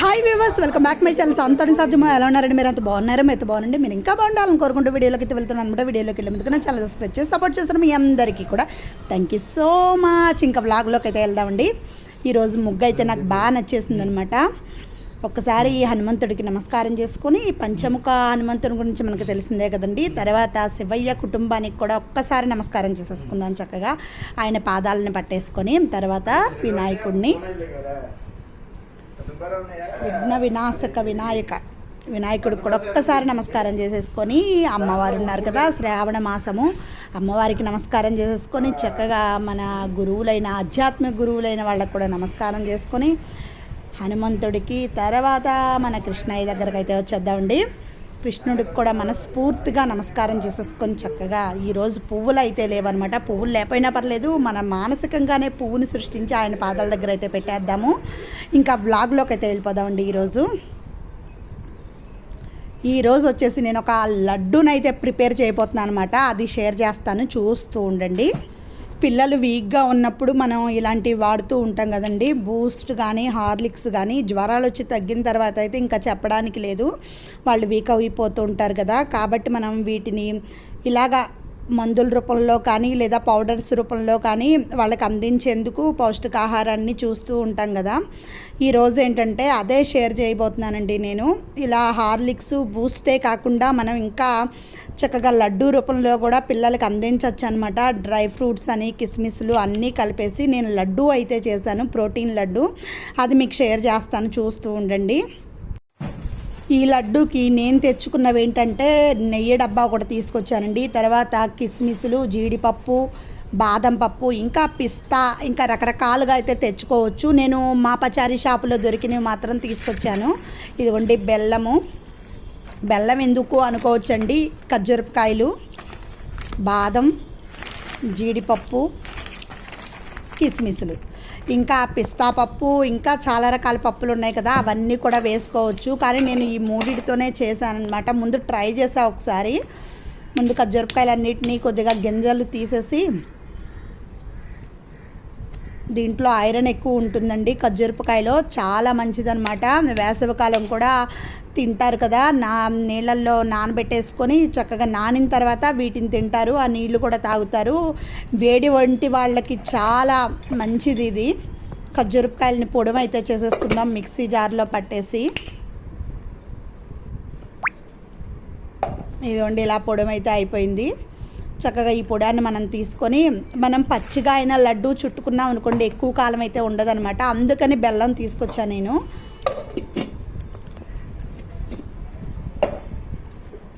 Hi viewers welcome back my channel సంతోని సాధ్యమో ఎలా ఉన్నారండి? మీరు అంత బాగున్నారో? మీతో బాగుండండి మీరు ఇంకా బాగుండాలని కోరుకుంటూ వీడియోలోకి అయితే వెళ్తున్నాను అనమాట వీడియోలోకి వెళ్ళి ముందుకు నా ఛానల్ సబ్స్క్రైబ్ చేసి సపోర్ట్ చేస్తున్న మీ అందరికీ కూడా థ్యాంక్ యూ సో మచ్ ఇంకా వ్లాగ్లోకి అయితే వెళ్దామండి. ఈరోజు ముగ్గు అయితే నాకు బాగా నచ్చేసింది అనమాట ఒక్కసారి ఈ హనుమంతుడికి నమస్కారం చేసుకొని పంచముఖ హనుమంతుని గురించి మనకు తెలిసిందే కదండి. తర్వాత శివయ్య కుటుంబానికి కూడా ఒక్కసారి నమస్కారం చేసేసుకుందాం చక్కగా. ఆయన పాదాలను పట్టేసుకొని తర్వాత వినాయకుడిని విఘ్న వినాశక వినాయక వినాయకుడికి కూడా ఒక్కసారి నమస్కారం చేసేసుకొని అమ్మవారు ఉన్నారు కదా శ్రావణ మాసము. అమ్మవారికి నమస్కారం చేసేసుకొని చక్కగా మన గురువులైన ఆధ్యాత్మిక గురువులైన వాళ్ళకు కూడా నమస్కారం చేసుకొని హనుమంతుడికి తర్వాత మన కృష్ణయ్య దగ్గరకు అయితే వచ్చేద్దామండి. కృష్ణుడికి కూడా మనస్ఫూర్తిగా నమస్కారం చేసేసుకొని చక్కగా ఈరోజు పువ్వులు అయితే లేవన్నమాట. పువ్వులు లేకపోయినా పర్లేదు మన మానసికంగానే పువ్వుని సృష్టించి ఆయన పాదాల దగ్గర అయితే పెట్టేద్దాము. ఇంకా వ్లాగ్లోకి అయితే వెళ్ళిపోదామండి ఈరోజు. ఈరోజు వచ్చేసి నేను ఒక లడ్డూనైతే ప్రిపేర్ చేయబోతున్నాను అనమాట అది షేర్ చేస్తాను చూస్తూ ఉండండి. పిల్లలు వీక్గా ఉన్నప్పుడు మనం ఇలాంటివి వాడుతూ ఉంటాం కదండి. బూస్ట్ కానీ హార్లిక్స్ కానీ జ్వరాలు వచ్చి తగ్గిన తర్వాత అయితే ఇంకా చెప్పడానికి లేదు. వాళ్ళు వీక్ అయిపోతూ ఉంటారు కదా. కాబట్టి మనం వీటిని ఇలాగా మందుల రూపంలో కానీ లేదా పౌడర్స్ రూపంలో కానీ వాళ్ళకి అందించేందుకు పౌష్టికాహారాన్ని చూస్తూ ఉంటాం కదా. ఈరోజు ఏంటంటే అదే షేర్ చేయబోతున్నానండి నేను. ఇలా హార్లిక్స్ బూస్టే కాకుండా మనం ఇంకా చక్కగా లడ్డూ రూపంలో కూడా పిల్లలకి అందించవచ్చు అనమాట డ్రై ఫ్రూట్స్ అని కిస్మిస్లు అన్నీ కలిపేసి నేను లడ్డు అయితే చేశాను ప్రోటీన్ లడ్డు. అది మీకు షేర్ చేస్తాను చూస్తూ ఉండండి. ఈ లడ్డూకి నేను తెచ్చుకున్నవి ఏంటంటే నెయ్యి డబ్బా ఒకటి తీసుకొచ్చానండి. తర్వాత కిస్మిస్లు జీడిపప్పు బాదం పప్పు ఇంకా పిస్తా ఇంకా రకరకాలుగా అయితే తెచ్చుకోవచ్చు. నేను మా పచారీ షాపులో దొరికినవి మాత్రం తీసుకొచ్చాను. ఇదిగోండి బెల్లము. బెల్లం ఎందుకు అనుకోవచ్చండి. ఖర్జూరపకాయలు బాదం జీడిపప్పు కిస్మిస్లు. ఇంకా పిస్తా పప్పు ఇంకా చాలా రకాల పప్పులు ఉన్నాయి కదా అవన్నీ కూడా వేసుకోవచ్చు. కానీ నేను ఈ మూడిటితోనే చేశాను అనమాట ముందు ట్రై చేసా ఒకసారి. ముందు ఖర్జూరకాయలు కొద్దిగా గింజలు తీసేసి దీంట్లో ఐరన్ ఎక్కువ ఉంటుందండి ఖర్జూరపకాయలో చాలా మంచిదనమాట వేసవికాలం కూడా తింటారు కదా నా నీళ్ళల్లో నానబెట్టేసుకొని చక్కగా నానిన తర్వాత వీటిని తింటారు ఆ నీళ్ళు కూడా తాగుతారు. వేడి వంటి వాళ్ళకి చాలా మంచిది ఇది. ఖర్జూరకాయలని పొడవు అయితే చేసేసుకుందాం మిక్సీ జార్లో పట్టేసి. ఇదిగోండి ఇలా పొడవు అయితే అయిపోయింది. చక్కగా ఈ పొడాన్ని మనం తీసుకొని మనం పచ్చిగా అయిన లడ్డు చుట్టుకున్నాం అనుకోండి ఎక్కువ కాలం అయితే ఉండదనమాట అందుకని బెల్లం తీసుకొచ్చాను నేను.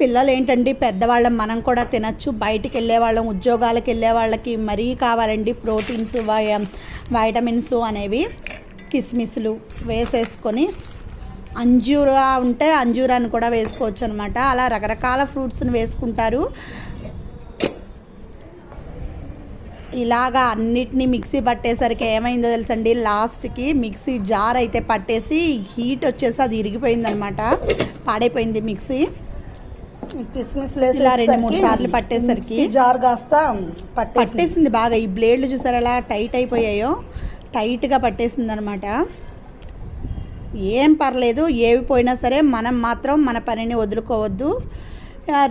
పిల్లలు ఏంటండి పెద్దవాళ్ళం మనం కూడా తినచ్చు. బయటికి వెళ్ళే వాళ్ళం ఉద్యోగాలకు వెళ్ళే వాళ్ళకి మరీ కావాలండి. ప్రోటీన్స్ వైటమిన్స్ అనేవి కిస్మిస్లు వేసేసుకొని అంజూరా ఉంటే అంజూరాన్ని కూడా వేసుకోవచ్చు అనమాట అలా రకరకాల ఫ్రూట్స్ని వేసుకుంటారు. ఇలాగా అన్నిటినీ మిక్సీ పట్టేసరికి ఏమైందో తెలుసండి? లాస్ట్కి మిక్సీ జార్ అయితే పట్టేసి హీట్ వచ్చేసి అది ఇరిగిపోయిందనమాట. పాడైపోయింది మిక్సీ. కిస్మిస్ ఇలా రెండు మూడు సార్లు పట్టేసరికి జార్ కాస్త పట్టేసింది. బాగా. ఈ బ్లేడ్లు చూసారు ఎలా టైట్ అయిపోయాయో? టైట్గా పట్టేసింది అనమాట ఏం పర్లేదు ఏవి పోయినా సరే మనం మాత్రం మన పనిని వదులుకోవద్దు.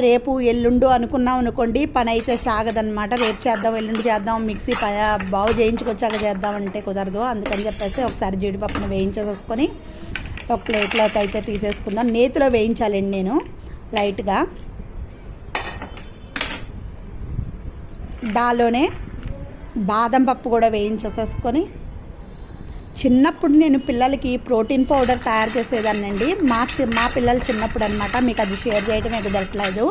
రేపు ఎల్లుండు అనుకున్నాం అనుకోండి పని అయితే సాగదనమాట రేపు చేద్దాం ఎల్లుండి చేద్దాం మిక్సీ ప బాగు చేయించుకొచ్చాక చేద్దాం అంటే కుదరదు. అందుకని చెప్పేసి ఒకసారి జీడిపప్పును వేయించేసేసుకొని ఒక ప్లేట్లోకి అయితే తీసేసుకుందాం. నేతిలో వేయించాలండి నేను. లైట్గా. దాలోనే బాదం పప్పు కూడా వేయించేసేసుకొని చిన్నప్పుడు నేను పిల్లలకి ప్రోటీన్ పౌడర్ తయారు చేసేదాన్నండి. మా చి మా పిల్లలు చిన్నప్పుడు అనమాట మీకు అది షేర్ చేయడమే కుదరట్లేదు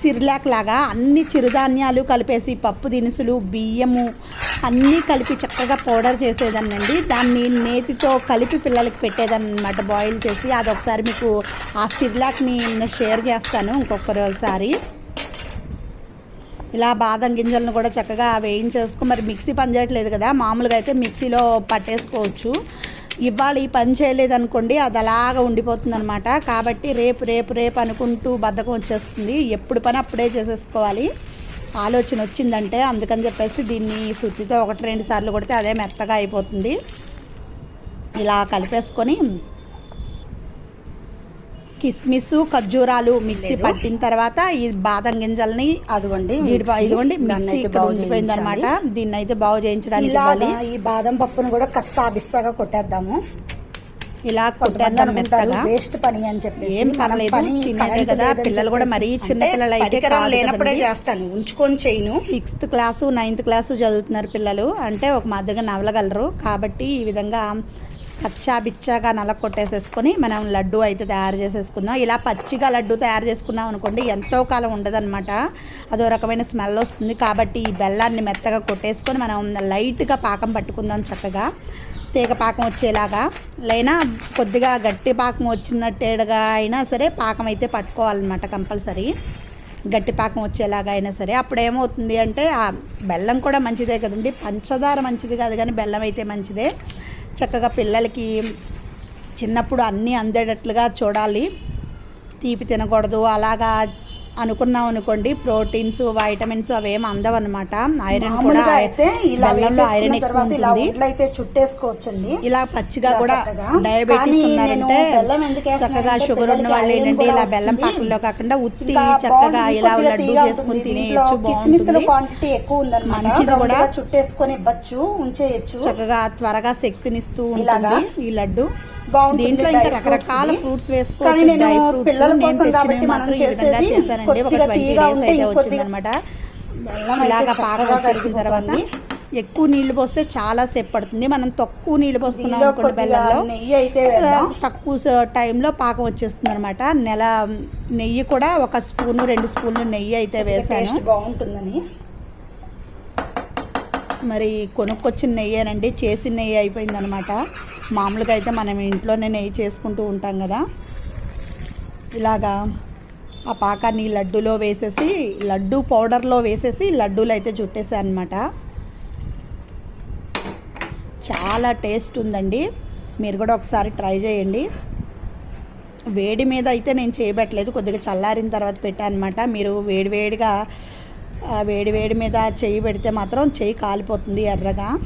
సిర్లాక్ లాగా అన్ని చిరుధాన్యాలు కలిపేసి పప్పు దినుసులు బియ్యము అన్నీ కలిపి చక్కగా పౌడర్ చేసేదాన్నండి. దాన్ని నేతితో కలిపి పిల్లలకి పెట్టేదాన్ని అనమాట బాయిల్ చేసి. అది ఒకసారి మీకు ఆ సిర్లాక్ని షేర్ చేస్తాను ఇంకొకసారి ఇలా బాదం గింజలను కూడా చక్కగా వేయించేసుకో మరి మిక్సీ పని చేయట్లేదు కదా మామూలుగా అయితే మిక్సీలో పట్టేసుకోవచ్చు. ఇవాళ ఈ పని చేయలేదు అనుకోండి అది అలాగా ఉండిపోతుంది అనమాట కాబట్టి రేపు రేపు రేపు అనుకుంటూ బద్ధకం వచ్చేస్తుంది. ఎప్పుడు పని అప్పుడే చేసేసుకోవాలి. ఆలోచన వచ్చిందంటే అందుకని చెప్పేసి దీన్ని సుత్తితో ఒకటి రెండు సార్లు కొడితే అదే మెత్తగా అయిపోతుంది. ఇలా కలిపేసుకొని కిస్మిస్ ఖర్జూరాలు మిక్సీ. పట్టిన తర్వాత ఈ బాదం గింజల్ని అదిగోండి. ఇదిగోండి మిక్సీ ఉండిపోయింది అనమాట. దీన్ని అయితే బాగు చేయించడానికి ఈ బాదం పప్పును కూడా కస్సా బిస్సాగా కొట్టేద్దాము ఇలా కొట్టేద్దాం మెత్తగా వేస్ట్ పని అని చెప్పేసి ఏం పర్లేదు, తినేదే కదా, పిల్లలు కూడా మరీ చిన్న పిల్లలు అయితే లేనప్పుడే. చేస్తాను ఉంచుకొని చేయను సిక్స్త్ క్లాసు నైన్త్ క్లాసు చదువుతున్నారు పిల్లలు అంటే ఒక మాదిరిగా నవలగలరు కాబట్టి ఈ విధంగా కచ్చాబిచ్చాగా బిచ్చాగా కొట్టేసేసుకొని మనం లడ్డు అయితే తయారు చేసేసుకుందాం. ఇలా పచ్చిగా లడ్డు తయారు చేసుకున్నాం అనుకోండి ఎంతో కాలం ఉండదన్నమాట. అదో రకమైన స్మెల్ వస్తుంది కాబట్టి ఈ బెల్లాన్ని మెత్తగా కొట్టేసుకొని మనం లైట్గా పాకం పట్టుకుందాం చక్కగా. తీగ పాకం వచ్చేలాగా. లేనా కొద్దిగా గట్టి పాకం వచ్చినట్టేడుగా అయినా సరే పాకం అయితే పట్టుకోవాలన్నమాట కంపల్సరీ. గట్టి పాకం వచ్చేలాగా అయినా సరే. అప్పుడు ఏమవుతుంది అంటే ఆ బెల్లం కూడా మంచిదే కదండి. పంచదార మంచిది కాదు కానీ బెల్లం అయితే మంచిదే. చక్కగా పిల్లలకి చిన్నప్పుడు అన్నీ అందేటట్లుగా చూడాలి. తీపి తినకూడదు. అలాగా అనుకున్నాం అనుకోండి ప్రోటీన్స్ వైటమిన్స్ అవేం అందవన్నమాట ఐరన్ కూడా అయితే బెల్లంలో ఐరన్ ఎక్కువ ఉంటుంది అయితే చుట్టేసుకోవచ్చండి ఇలా పచ్చిగా కూడా. డయాబెటీస్ ఉన్నారంటే చక్కగా షుగర్ ఉన్న వాళ్ళు ఏంటంటే ఇలా బెల్లం వస్తుంది. పాకంలో కాకుండా ఉత్తి చక్కగా ఇలా లడ్డు చేసుకుని. తినేయచ్చు బాగుంటుంది క్వాంటిటీ ఎక్కువ ఉందన్నమాట మంచిది కూడా. చుట్టేసుకొని ఇవ్వచ్చు ఉంచేయచ్చు చక్కగా త్వరగా శక్తినిస్తూ? ఉంటుంది ఈ లడ్డు దీంట్లో ఇంకా రకరకాల. ఫ్రూట్స్ వేసుకోవచ్చు డ్రై ఫ్రూట్స్ మాత్రం ఈ విధంగా చేసేది చేశానండి ఒక ట్వంటీ డేస్ అయితే వచ్చిందనమాట. ఇలాగా వచ్చేసిన తర్వాత. ఎక్కువ నీళ్ళు పోస్తే చాలా సేపు పడుతుంది. మనం తక్కువ నీళ్ళు పోసుకున్నాం అనుకోండి బెల్లంలో. తక్కువ టైంలో పాకం వచ్చేస్తుంది అనమాట నెల నెయ్యి కూడా ఒక స్పూను రెండు స్పూన్లు నెయ్యి అయితే వేసాను. బాగుంటుందని. మరి కొనుక్కొచ్చిన నెయ్యేనండి చేసిన నెయ్యి అయిపోయిందనమాట. మామూలుగా అయితే మనం ఇంట్లోనే నెయ్యి చేసుకుంటూ ఉంటాం కదా. ఇలాగా ఆ పాకాన్ని లడ్డూలో వేసేసి లడ్డు పౌడర్లో వేసేసి లడ్డూలు అయితే చుట్టేసాను అనమాట చాలా టేస్ట్ ఉందండి. మీరు కూడా ఒకసారి ట్రై చేయండి. వేడి మీద అయితే నేను చేయబట్టలేదు. కొద్దిగా చల్లారిన తర్వాత పెట్టాను అనమాట మీరు వేడి వేడిగా వేడి వేడి మీద చెయ్యి పెడితే మాత్రం చెయ్యి కాలిపోతుంది ఎర్రగా.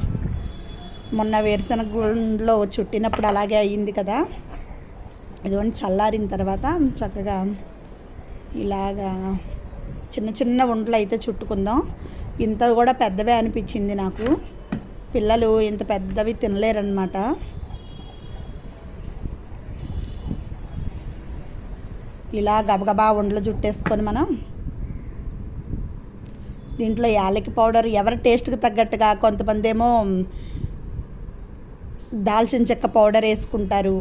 మొన్న వేరుశనగ గుండ్లో చుట్టినప్పుడు అలాగే అయ్యింది కదా. ఇదిగోండి చల్లారిన తర్వాత చక్కగా ఇలాగా చిన్న చిన్న ఉండలు అయితే చుట్టుకుందాం. ఇంత కూడా పెద్దవే అనిపించింది నాకు. పిల్లలు ఇంత పెద్దవి తినలేరన్నమాట. ఇలా గబగబా ఉండలు చుట్టేసుకొని మనం దీంట్లో యాలకి పౌడర్ ఎవరి టేస్ట్కి తగ్గట్టుగా కొంతమంది ఏమో దాల్చిన చెక్క పౌడర్ వేసుకుంటారు.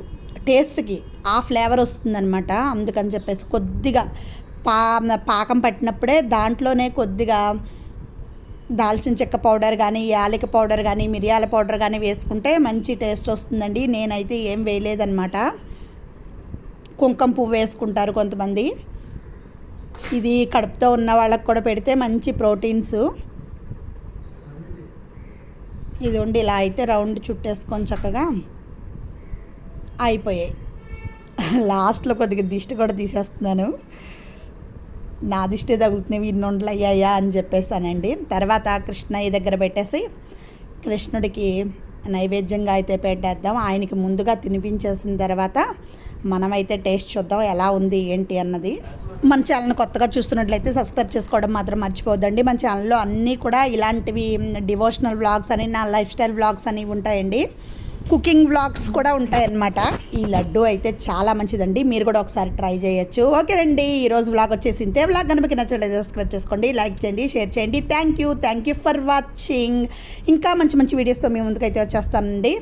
టేస్ట్కి ఆ ఫ్లేవర్ వస్తుందన్నమాట. అందుకని చెప్పేసి కొద్దిగా పా పాకం పట్టినప్పుడే దాంట్లోనే కొద్దిగా దాల్చిన చెక్క పౌడర్ కానీ యాలకి పౌడర్ కానీ మిరియాల పౌడర్ కానీ వేసుకుంటే మంచి టేస్ట్ వస్తుందండి. నేనైతే ఏం వేయలేదన్నమాట. కుంకుమ పువ్వు వేసుకుంటారు కొంతమంది. ఇది కడుపుతో ఉన్న వాళ్ళకి కూడా పెడితే మంచి ప్రోటీన్స్. ఇది ఉండి ఇలా అయితే రౌండ్ చుట్టేసుకొని చక్కగా అయిపోయాయి. లాస్ట్లో కొద్దిగా దిష్టి కూడా తీసేస్తున్నాను. నా దిష్టి తగులుతున్నాయి ఇన్ని ఉండలు అయ్యాయా అని చెప్పేసానండి. తర్వాత కృష్ణయ్య దగ్గర పెట్టేసి కృష్ణుడికి నైవేద్యంగా అయితే పెట్టేద్దాం. ఆయనకి ముందుగా తినిపించేసిన తర్వాత మనమైతే టేస్ట్ చూద్దాం ఎలా ఉంది ఏంటి అన్నది. మన ఛానల్ కొత్తగా చూస్తున్నట్లయితే సబ్స్క్రైబ్ చేసుకోవడం మాత్రం మర్చిపోవద్దండి. మన ఛానల్లో అన్నీ కూడా ఇలాంటివి డివోషనల్ వ్లాగ్స్ అని నా లైఫ్ స్టైల్ వ్లాగ్స్ అని ఉంటాయండి. కుకింగ్ వ్లాగ్స్ కూడా ఉంటాయన్నమాట. ఈ లడ్డు అయితే చాలా మంచిదండి. మీరు కూడా ఒకసారి ట్రై చేయొచ్చు. ఓకేనండి ఈరోజు వ్లాగ్ వచ్చేసి ఇంతే వ్లాగ్ కనుక నచ్చలేదు సబ్స్క్రైబ్ చేసుకోండి లైక్ చేయండి షేర్ చేయండి. Thank you thank you for watching ఇంకా మంచి మంచి వీడియోస్తో మీ ముందుకైతే వచ్చేస్తానండి.